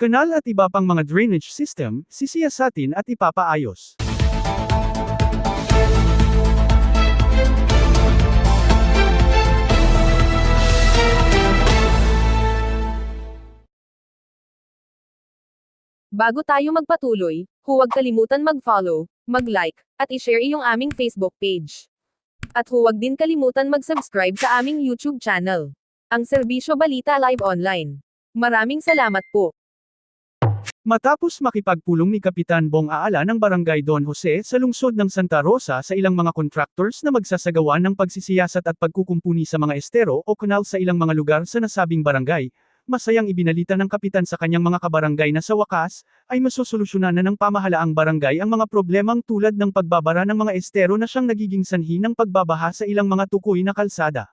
Kanal at iba pang mga drainage system, sisiyasatin at ipapaayos. Bago tayo magpatuloy, huwag kalimutan mag-follow, mag-like, at i-share iyong aming Facebook page. At huwag din kalimutan mag-subscribe sa aming YouTube channel. Ang Serbisyo Balita Live Online. Maraming salamat po. Matapos makipagpulong ni Kapitan Bong Aala ng Barangay Don Jose sa lungsod ng Santa Rosa sa ilang mga contractors na magsasagawa ng pagsisiyasat at pagkukumpuni sa mga estero o kanal sa ilang mga lugar sa nasabing barangay, masayang ibinalita ng kapitan sa kanyang mga kabarangay na sa wakas, ay masosolusyonan na ng pamahalaang barangay ang mga problemang tulad ng pagbabara ng mga estero na siyang nagiging sanhi ng pagbabaha sa ilang mga tukoy na kalsada.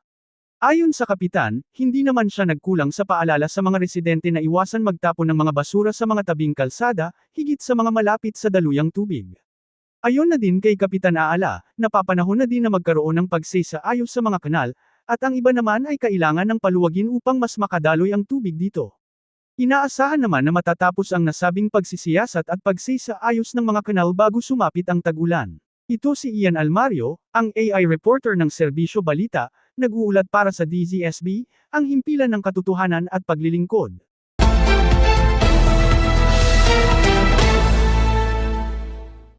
Ayon sa kapitan, hindi naman siya nagkulang sa paalala sa mga residente na iwasan magtapon ng mga basura sa mga tabing kalsada, higit sa mga malapit sa daluyang tubig. Ayon na din kay Kapitan Aala, napapanahon na din na magkaroon ng pagsisa-ayos sa mga kanal, at ang iba naman ay kailangan ng paluwagin upang mas makadaloy ang tubig dito. Inaasahan naman na matatapos ang nasabing pagsisiyasat at pagsisa-ayos ng mga kanal bago sumapit ang tag-ulan. Ito si Ian Almario, ang AI reporter ng Serbisyo Balita, nag-uulat para sa DZSB, ang himpilan ng katotohanan at paglilingkod.